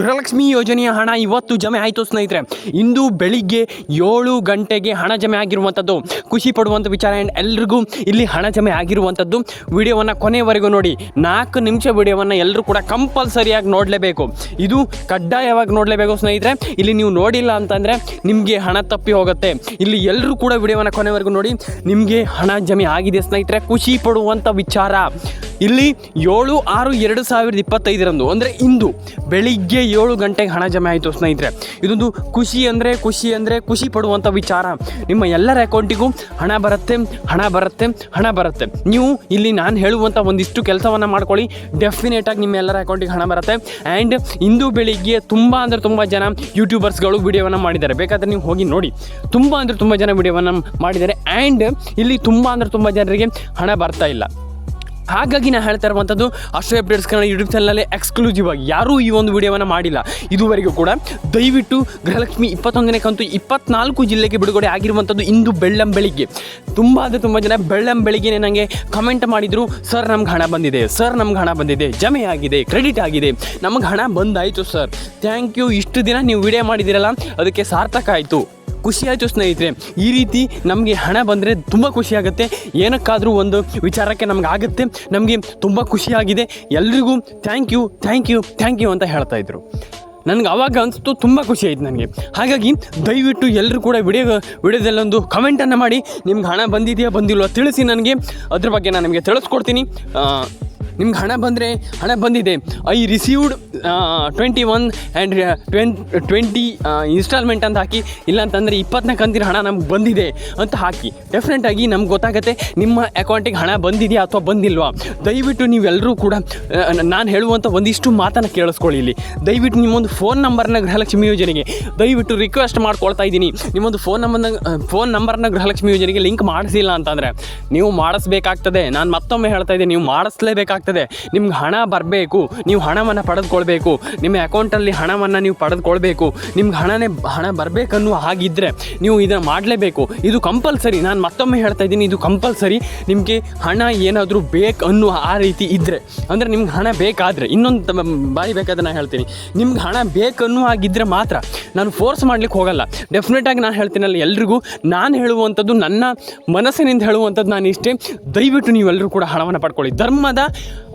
ಗೃಹಲಕ್ಷ್ಮಿ ಯೋಜನೆಯ ಹಣ ಇವತ್ತು ಜಮೆ ಆಯಿತು ಸ್ನೇಹಿತರೆ. ಇಂದು ಬೆಳಿಗ್ಗೆ ಏಳು ಗಂಟೆಗೆ ಹಣ ಜಮೆ ಆಗಿರುವಂಥದ್ದು ಖುಷಿ ಪಡುವಂಥ ವಿಚಾರ ಆ್ಯಂಡ್ ಎಲ್ರಿಗೂ ಇಲ್ಲಿ ಹಣ ಜಮೆ ಆಗಿರುವಂಥದ್ದು ವಿಡಿಯೋವನ್ನು ಕೊನೆವರೆಗೂ ನೋಡಿ. ನಾಲ್ಕು ನಿಮಿಷ ವಿಡಿಯೋವನ್ನು ಎಲ್ಲರೂ ಕೂಡ ಕಂಪಲ್ಸರಿಯಾಗಿ ನೋಡಲೇಬೇಕು. ಇದು ಕಡ್ಡಾಯವಾಗಿ ನೋಡಲೇಬೇಕು ಸ್ನೇಹಿತರೆ. ಇಲ್ಲಿ ನೀವು ನೋಡಿಲ್ಲ ಅಂತಂದರೆ ನಿಮಗೆ ಹಣ ತಪ್ಪಿ ಹೋಗುತ್ತೆ. ಇಲ್ಲಿ ಎಲ್ಲರೂ ಕೂಡ ವಿಡಿಯೋವನ್ನು ಕೊನೆವರೆಗೂ ನೋಡಿ. ನಿಮಗೆ ಹಣ ಜಮೆ ಆಗಿದೆ ಸ್ನೇಹಿತರೆ. ಖುಷಿ ಪಡುವಂಥ ವಿಚಾರ. ಇಲ್ಲಿ ಏಳು ಆರು ಎರಡು ಸಾವಿರದ ಇಪ್ಪತ್ತೈದರಂದು, ಅಂದರೆ ಇಂದು ಬೆಳಿಗ್ಗೆ ಏಳು ಗಂಟೆಗೆ ಹಣ ಜಮೆ ಆಯಿತು ಸ್ನೇಹಿತರೆ. ಇದೊಂದು ಖುಷಿ ಅಂದರೆ ಖುಷಿ ಅಂದರೆ ಖುಷಿ ಪಡುವಂಥ ವಿಚಾರ. ನಿಮ್ಮ ಎಲ್ಲರ ಅಕೌಂಟಿಗೂ ಹಣ ಬರುತ್ತೆ ಹಣ ಬರುತ್ತೆ ಹಣ ಬರುತ್ತೆ. ನೀವು ಇಲ್ಲಿ ನಾನು ಹೇಳುವಂಥ ಒಂದಿಷ್ಟು ಕೆಲಸವನ್ನು ಮಾಡ್ಕೊಳ್ಳಿ. ಡೆಫಿನೆಟಾಗಿ ನಿಮ್ಮ ಎಲ್ಲರ ಅಕೌಂಟಿಗೆ ಹಣ ಬರುತ್ತೆ. ಆ್ಯಂಡ್ ಇಂದು ಬೆಳಿಗ್ಗೆ ತುಂಬ ಅಂದರೆ ತುಂಬ ಜನ ಯೂಟ್ಯೂಬರ್ಸ್ಗಳು ವಿಡಿಯೋವನ್ನು ಮಾಡಿದ್ದಾರೆ. ಬೇಕಾದರೆ ನೀವು ಹೋಗಿ ನೋಡಿ. ತುಂಬ ಅಂದರೆ ತುಂಬ ಜನ ವಿಡಿಯೋವನ್ನು ಮಾಡಿದ್ದಾರೆ. ಆ್ಯಂಡ್ ಇಲ್ಲಿ ತುಂಬ ಅಂದರೆ ತುಂಬ ಜನರಿಗೆ ಹಣ ಬರ್ತಾ ಇಲ್ಲ. ಹಾಗಾಗಿ ನಾನು ಹೇಳ್ತಾ ಇರುವಂಥದ್ದು ಅಷ್ಟೇ ಅಪ್ಡೇಟ್ಸ್ ಕನ್ನಡ ಯೂಟ್ಯೂಬ್ ಚಾನಲಲ್ಲಿ ಎಕ್ಸ್ಕ್ಲೂಸಿವ್ ಆಗಿ ಯಾರೂ ಈ ಒಂದು ವಿಡಿಯೋವನ್ನು ಮಾಡಿಲ್ಲ. ಇದುವರೆಗೂ ಕೂಡ ದಯವಿಟ್ಟು ಗೃಹಲಕ್ಷ್ಮಿ ಇಪ್ಪತ್ತೊಂದನೇ ಕಂತು ಇಪ್ಪತ್ನಾಲ್ಕು ಜಿಲ್ಲೆಗೆ ಬಿಡುಗಡೆ ಆಗಿರುವಂಥದ್ದು ಇಂದು ಬೆಳ್ಳಂ ಬೆಳಿಗ್ಗೆ. ತುಂಬ ಅಂದರೆ ತುಂಬ ಜನ ಬೆಳ್ಳಂ ಬೆಳಿಗ್ಗೆ ನನಗೆ ಕಮೆಂಟ್ ಮಾಡಿದರು ಸರ್ ನಮ್ಗೆ ಹಣ ಬಂದಿದೆ ಸರ್ ನಮ್ಗೆ ಹಣ ಬಂದಿದೆ, ಜಮೆ ಆಗಿದೆ ಕ್ರೆಡಿಟ್ ಆಗಿದೆ, ನಮಗೆ ಹಣ ಬಂದಾಯಿತು ಸರ್ ಥ್ಯಾಂಕ್ ಯು ಇಷ್ಟು ದಿನ ನೀವು ವಿಡಿಯೋ ಮಾಡಿದ್ದೀರಲ್ಲ, ಅದಕ್ಕೆ ಸಾರ್ಥಕ ಆಯಿತು. ಖುಷಿ ಆಯಿತು ಸ್ನೇಹಿತರೆ. ಈ ರೀತಿ ನಮಗೆ ಹಣ ಬಂದರೆ ತುಂಬ ಖುಷಿಯಾಗುತ್ತೆ ಏನಕ್ಕಾದರೂ ಒಂದು ವಿಚಾರಕ್ಕೆ ನಮ್ಗೆ ಆಗುತ್ತೆ. ನಮಗೆ ತುಂಬ ಖುಷಿಯಾಗಿದೆ ಎಲ್ರಿಗೂ thank you thank you thank you ಅಂತ ಹೇಳ್ತಾ ಇದ್ರು. ನನಗೆ ಅವಾಗ ಅನಿಸ್ತು ತುಂಬ ಖುಷಿ ಆಯ್ತು ನನಗೆ. ಹಾಗಾಗಿ ದಯವಿಟ್ಟು ಎಲ್ಲರೂ ಕೂಡ ವಿಡಿಯೋ, ವಿಡಿಯೋದಲ್ಲೊಂದು ಕಮೆಂಟನ್ನು ಮಾಡಿ. ನಿಮ್ಗೆ ಹಣ ಬಂದಿದೆಯಾ, ಬಂದಿಲ್ವೋ ತಿಳಿಸಿ ನನಗೆ. ಅದ್ರ ಬಗ್ಗೆ ನಾನು ನಿಮಗೆ ತಿಳಿಸ್ಕೊಡ್ತೀನಿ. ನಿಮ್ಗೆ ಹಣ ಬಂದರೆ ಹಣ ಬಂದಿದೆ. I received twenty one and twen twenty instalment ಅಂತ ಹಾಕಿ, ಇಲ್ಲಾಂತಂದರೆ ಇಪ್ಪತ್ತನೇ ಕಂತಿನ ಹಣ ನಮ್ಗೆ ಬಂದಿದೆ ಅಂತ ಹಾಕಿ. ಡೆಫಿನೆಟಾಗಿ ನಮ್ಗೆ ಗೊತ್ತಾಗುತ್ತೆ ನಿಮ್ಮ ಅಕೌಂಟಿಗೆ ಹಣ ಬಂದಿದೆಯಾ ಅಥವಾ ಬಂದಿಲ್ವಾ? ದಯವಿಟ್ಟು ನೀವೆಲ್ಲರೂ ಕೂಡ ನಾನು ಹೇಳುವಂಥ ಒಂದಿಷ್ಟು ಮಾತನ್ನು ಕೇಳಿಸ್ಕೊಳ್ಳಿ ಇಲ್ಲಿ. ದಯವಿಟ್ಟು ನಿಮ್ಮೊಂದು ಫೋನ್ ನಂಬರ್ನ ಗೃಹಲಕ್ಷ್ಮಿ ಯೋಜನೆಗೆ, ದಯವಿಟ್ಟು ರಿಕ್ವೆಸ್ಟ್ ಮಾಡ್ಕೊಳ್ತಾ ಇದ್ದೀನಿ. ನಿಮ್ಮೊಂದು ಫೋನ್ ನಂಬರ್ನ ಫೋನ್ ನಂಬರ್ನ ಗೃಹಲಕ್ಷ್ಮಿ ಯೋಜನೆಗೆ ಲಿಂಕ್ ಮಾಡಿಸಿಲ್ಲ ಅಂತಂದರೆ, ನೀವು ಮಾಡಿಸ್ಬೇಕಾಗ್ತದೆ. ನಾನು ಮತ್ತೊಮ್ಮೆ ಹೇಳ್ತಾ ಇದ್ದೀನಿ, ನೀವು ಮಾಡಿಸ್ಲೇಬೇಕಾಗ್ತದೆ. ನಿಮ್ಗೆ ಹಣ ಬರಬೇಕು, ನೀವು ಹಣವನ್ನು ಪಡೆದುಕೊಳ್ಬೇಕು, ನಿಮ್ಮ ಅಕೌಂಟಲ್ಲಿ ಹಣವನ್ನು ನೀವು ಪಡೆದುಕೊಳ್ಬೇಕು, ನಿಮ್ಗೆ ಹಣನೇ ಹಣ ಬರಬೇಕನ್ನು ಹಾಗಿದ್ದರೆ ನೀವು ಇದನ್ನು ಮಾಡಲೇಬೇಕು. ಇದು ಕಂಪಲ್ಸರಿ, ನಾನು ಮತ್ತೊಮ್ಮೆ ಹೇಳ್ತಾ ಇದ್ದೀನಿ, ಇದು ಕಂಪಲ್ಸರಿ. ನಿಮಗೆ ಹಣ ಏನಾದರೂ ಬೇಕು ಅನ್ನುವ ಆ ರೀತಿ ಇದ್ದರೆ ಅಂದರೆ ನಿಮ್ಗೆ ಹಣ ಬೇಕಾದರೆ, ಇನ್ನೊಂದು ಬಾರಿ ಬೇಕಾದ್ರೆ ನಾನು ಹೇಳ್ತೀನಿ. ನಿಮ್ಗೆ ಹಣ ಬೇಕನ್ನೋ ಆಗಿದ್ದರೆ ಮಾತ್ರ ನಾನು ಫೋರ್ಸ್ ಮಾಡ್ಲಿಕ್ಕೆ ಹೋಗಲ್ಲ. ಡೆಫಿನೆಟಾಗಿ ನಾನು ಹೇಳ್ತೀನಲ್ಲ ಎಲ್ರಿಗೂ, ನಾನು ಹೇಳುವಂಥದ್ದು ನನ್ನ ಮನಸ್ಸಿನಿಂದ ಹೇಳುವಂಥದ್ದು ನಾನು ಇಷ್ಟೇ ದಯವಿಟ್ಟು ನೀವೆಲ್ಲರೂ ಕೂಡ ಹಣವನ್ನು ಪಡ್ಕೊಳ್ಳಿ. ಧರ್ಮದ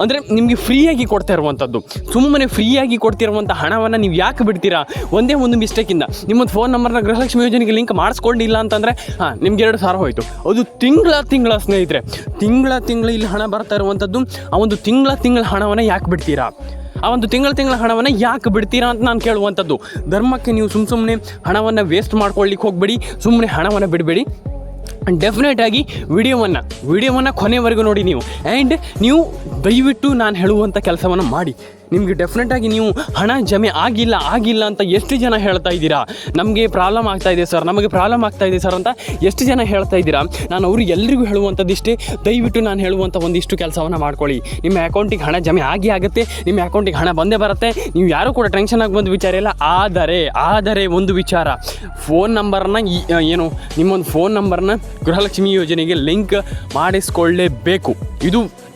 ಅಂದರೆ ನಿಮಗೆ ಫ್ರೀಯಾಗಿ ಕೊಡ್ತಾ ಇರುವಂಥದ್ದು ಸುಮ್ಮನೆ ಫ್ರೀಯಾಗಿ ಕೊಡ್ತಿರುವಂಥ ಹಣವನ್ನು ನೀವು ಯಾಕೆ ಬಿಡ್ತೀರಾ? ಒಂದೇ ಒಂದು ಮಿಸ್ಟೇಕಿಂದ ನಿಮ್ಮದು ಫೋನ್ ನಂಬರ್ನ ಗೃಹಲಕ್ಷ್ಮಿ ಯೋಜನೆಗೆ ಲಿಂಕ್ ಮಾಡಿಸ್ಕೊಂಡಿಲ್ಲ ಅಂತಂದರೆ, ಹಾಂ, ನಿಮ್ಗೆ ಎರಡು ಸಾವಿರ ಹೋಯಿತು. ಅದು ತಿಂಗಳ ತಿಂಗಳ ಸ್ನೇಹಿತರೆ, ತಿಂಗಳ ತಿಂಗಳ ಇಲ್ಲಿ ಹಣ ಬರ್ತಾ ಇರುವಂಥದ್ದು ಆ ಒಂದು ತಿಂಗಳ ತಿಂಗಳ ಹಣವನ್ನು ಯಾಕೆ ಬಿಡ್ತೀರಾ? ಆ ಒಂದು ತಿಂಗಳ ತಿಂಗಳ ಹಣವನ್ನು ಯಾಕೆ ಬಿಡ್ತೀರಾ ಅಂತ ನಾನು ಕೇಳುವಂಥದ್ದು ಧರ್ಮಕ್ಕೆ ನೀವು ಸುಮ್ಮ ಸುಮ್ಮನೆ ಹಣವನ್ನು ವೇಸ್ಟ್ ಮಾಡ್ಕೊಳ್ಳಿಕ್ಕೆ ಹೋಗಬೇಡಿ ಸುಮ್ಮನೆ ಹಣವನ್ನು ಬಿಡಬೇಡಿ. ಡೆಫಿನೆಟ್ ಆಗಿ ವಿಡಿಯೋವನ್ನು ವಿಡಿಯೋವನ್ನು ಕೊನೆವರೆಗೂ ನೋಡಿ ನೀವು. ಆ್ಯಂಡ್ ನೀವು ದಯವಿಟ್ಟು ನಾನು ಹೇಳುವಂಥ ಕೆಲಸವನ್ನು ಮಾಡಿ. ನಿಮಗೆ ಡೆಫಿನೆಟಾಗಿ ನೀವು ಹಣ ಜಮೆ ಆಗಿಲ್ಲ ಆಗಿಲ್ಲ ಅಂತ ಎಷ್ಟು ಜನ ಹೇಳ್ತಾ ಇದ್ದೀರಾ? ನಮಗೆ ಪ್ರಾಬ್ಲಮ್ ಆಗ್ತಾ ಇದೆ ಸರ್ ನಮಗೆ ಪ್ರಾಬ್ಲಮ್ ಆಗ್ತಾ ಇದೆ ಸರ್ ಅಂತ ಎಷ್ಟು ಜನ ಹೇಳ್ತಾ ಇದ್ದೀರಾ? ನಾನು ಅವ್ರಿಗೆ ಎಲ್ಲರಿಗೂ ಹೇಳುವಂಥದ್ದಿಷ್ಟೇ, ದಯವಿಟ್ಟು ನಾನು ಹೇಳುವಂಥ ಒಂದಿಷ್ಟು ಕೆಲಸವನ್ನು ಮಾಡ್ಕೊಳ್ಳಿ. ನಿಮ್ಮ ಅಕೌಂಟಿಗೆ ಹಣ ಜಮೆ ಆಗಿ ಆಗುತ್ತೆ, ನಿಮ್ಮ ಅಕೌಂಟಿಗೆ ಹಣ ಬಂದೇ ಬರುತ್ತೆ. ನೀವು ಯಾರೂ ಕೂಡ ಟೆನ್ಷನ್ ಆಗಿ ಬಂದು ವಿಚಾರ ಇಲ್ಲ. ಆದರೆ ಆದರೆ ಒಂದು ವಿಚಾರ ಫೋನ್ ನಂಬರನ್ನ ಏನು, ನಿಮ್ಮೊಂದು ಫೋನ್ ನಂಬರ್ನ ಗೃಹಲಕ್ಷ್ಮಿ ಯೋಜನೆಗೆ ಲಿಂಕ್ ಮಾಡಿಸ್ಕೊಳ್ಳೇಬೇಕು. ಇದು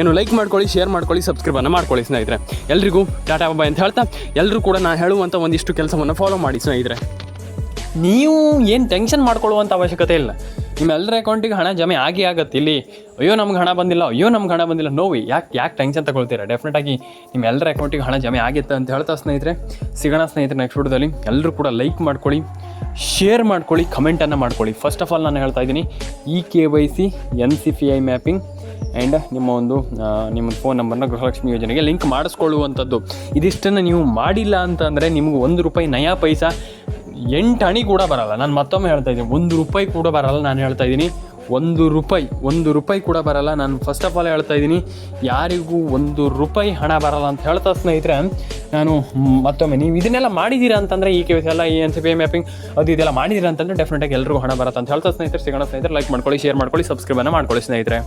ಏನು ಲೈಕ್ ಮಾಡ್ಕೊಳ್ಳಿ ಶೇರ್ ಮಾಡ್ಕೊಳ್ಳಿ ಸಬ್ಸ್ಕ್ರೈಬನ್ನು ಮಾಡ್ಕೊಳ್ಳಿ ಸ್ನೇಹಿತರೆ. ಎಲ್ರಿಗೂ ಟಾಟಾ ಬಾಯ್ ಅಂತ ಹೇಳ್ತಾ ಎಲ್ಲರೂ ಕೂಡ ನಾನು ಹೇಳುವಂಥ ಒಂದಿಷ್ಟು ಕೆಲಸವನ್ನು ಫಾಲೋ ಮಾಡಿ ಸ್ನೇಹಿತರೆ. ನೀವು ಏನು ಟೆನ್ಷನ್ ಮಾಡ್ಕೊಳ್ಳುವಂಥ ಅವಶ್ಯಕತೆ ಇಲ್ಲ. ನಿಮ್ಮೆಲ್ಲರ ಅಕೌಂಟಿಗೆ ಹಣ ಜಮೆ ಆಗಿ ಆಗತ್ತೆ ಇಲ್ಲಿ. ಅಯ್ಯೋ, ನಮ್ಗೆ ಹಣ ಬಂದಿಲ್ಲ, ಅಯ್ಯೋ, ನಮ್ಗೆ ಹಣ ಬಂದಿಲ್ಲ. ನೋವಿ, ಯಾಕೆ ಯಾಕೆ ಟೆನ್ಷನ್ ತಗೊಳ್ತೀರಾ? ಡೆಫಿನೆಟಾಗಿ ನಿಮ್ಮ ಎಲ್ಲರ ಅಕೌಂಟಿಗೆ ಹಣ ಜಮೆ ಆಗಿತ್ತು ಅಂತ ಹೇಳ್ತಾ ಸ್ನೇಹಿತರೆ. ಸಿಗೋಣ ಸ್ನೇಹಿತರೆ ನೆಕ್ಸ್ಟ್ ವಿಡಿಯೋದಲ್ಲಿ. ಎಲ್ಲರೂ ಕೂಡ ಲೈಕ್ ಮಾಡ್ಕೊಳ್ಳಿ ಶೇರ್ ಮಾಡ್ಕೊಳ್ಳಿ ಕಮೆಂಟನ್ನು ಮಾಡ್ಕೊಳ್ಳಿ. ಫಸ್ಟ್ ಆಫ್ ಆಲ್ ನಾನು ಹೇಳ್ತಾ ಇದ್ದೀನಿ E K Y C N C P I mapping and ನಿಮ್ಮ ಒಂದು ನಿಮ್ಮ ಫೋನ್ ನಂಬರ್ನ ಗೃಹಲಕ್ಷ್ಮಿ ಯೋಜನೆಗೆ ಲಿಂಕ್ ಮಾಡಿಸ್ಕೊಳ್ಳುವಂಥದ್ದು. ಇದಿಷ್ಟನ್ನು ನೀವು ಮಾಡಿಲ್ಲ ಅಂತಂದರೆ ನಿಮ್ಗೆ ಒಂದು ರೂಪಾಯಿ ನಯಾ ಪೈಸಾ ಎಂಟು ಹಣಿ ಕೂಡ ಬರಲ್ಲ. ನಾನು ಮತ್ತೊಮ್ಮೆ ಹೇಳ್ತಾ ಇದ್ದೀನಿ, ಒಂದು ರೂಪಾಯಿ ಕೂಡ ಬರಲ್ಲ ನಾನು ಹೇಳ್ತಾ ಇದ್ದೀನಿ. ಒಂದು ರೂಪಾಯಿ ಒಂದು ರೂಪಾಯಿ ಕೂಡ ಬರಲ್ಲ. ನಾನು ಫಸ್ಟ್ ಆಫ್ ಆಲ್ ಹೇಳ್ತಾ ಇದ್ದೀನಿ, ಯಾರಿಗೂ ಒಂದು ರೂಪಾಯಿ ಹಣ ಬರಲ್ಲ ಅಂತ ಹೇಳ್ತಾ ಸ್ನೇಹಿತರೆ, ನಾನು ಮತ್ತೊಮ್ಮೆ, ನೀವು ಇದನ್ನೆಲ್ಲ ಮಾಡಿದ್ದೀರಾ ಅಂತಂದರೆ ಈ ಕೇಸ್ ಎಲ್ಲ, ಈ ಎನ್ ಸಿ ಪಿ ಮ್ಯಾಪಿಂಗ್ ಅದು ಇದೆಲ್ಲ ಮಾಡಿದ್ದೀರಾ ಅಂತಂದರೆ ಡೆಫಿನೆಟಾಗಿ ಎಲ್ಲರಿಗೂ ಹಣ ಬರುತ್ತೆ ಅಂತ ಹೇಳ್ತಾ ಸ್ನೇಹಿತರೆ. ಸಿಗೋಣ ಸ್ನೇಹಿತರೆ ಲೈಕ್ ಮಾಡ್ಕೊಳ್ಳಿ ಶೇರ್ ಮಾಡ್ಕೊಳ್ಳಿ ಸಬ್ಸ್ಕ್ರೈಬನ್ನು ಮಾಡ್ಕೊಳ್ಳಿ ಸ್ನೇಹಿತರೆ.